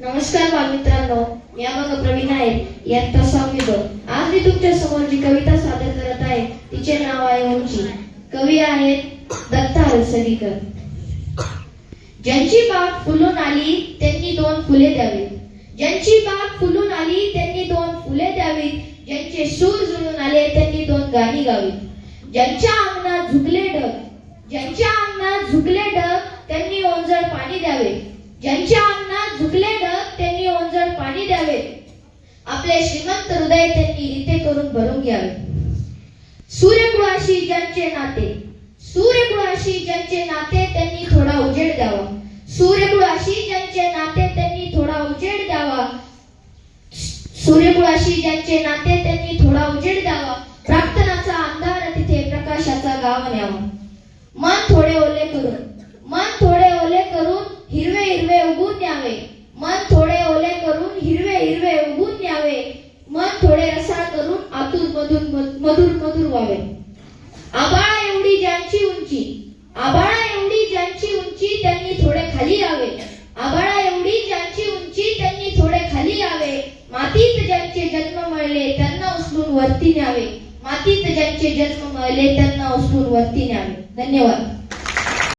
नमस्कार बालमित्रांनो मी अभंग प्रवीण आहे इयत्ता सहावी ब आज मी तुमच्यासमोर जी कविता सादर करत आहे तिचे नाव आहे उंची. कवी आहेत दत्ता हलसरीकर ज्यांची बाग फुलून आली त्यांनी दोन फुले द्यावीत. ज्यांची बाग फुलून आली त्यांनी दोन फुले द्यावीत. ज्यांचे सूर जुळून आले त्यांनी दोन गाणी गावीत. ज्यांच्या अंगणात झुकले ढग ज्यांच्या अंगणात झुकले ढग त्यांनी ओंजळ पाणी द्यावे. ज्यांच्या अंगणात झुकले ढग त्यांनी ओंजळ पाणी आपले श्रीमंत हृदय त्यांनी इथे करून भरून घ्यावे. सूर्यकुळाशी ज्यांचे नाते सूर्यकुळाशी ज्यांचे नाते त्यांनी थोडा उजेड द्यावा. सूर्यकुळाशी ज्यांचे नाते त्यांनी थोडा उजेड द्यावा. सूर्यकुळाशी ज्यांचे नाते त्यांनी थोडा उजेड द्यावा. प्रार्थनाचा अंधार तिथे प्रकाशाचा गाव न्यावा. मन थोडे ओले करून मन थोडे ओले करून हिरवे हिरवे उगून न्यावे मन थोडे ओले करून हिरवे उगून यावे मन थोडे रसाळ करून आतून मधून मधुर मधुर व्हावे. आबाळा एवढी ज्यांची उंची आबाळा एवढी ज्यांची उंची त्यांनी थोडे खाली यावे. आबाळा एवढी ज्यांची उंची त्यांनी थोडे खाली यावे. मातीत ज्यांचे जन्म मिळले त्यांना उचलून वरती न्यावे. मातीत ज्यांचे जन्म मळले त्यांना उचलून वरती न्यावे. धन्यवाद.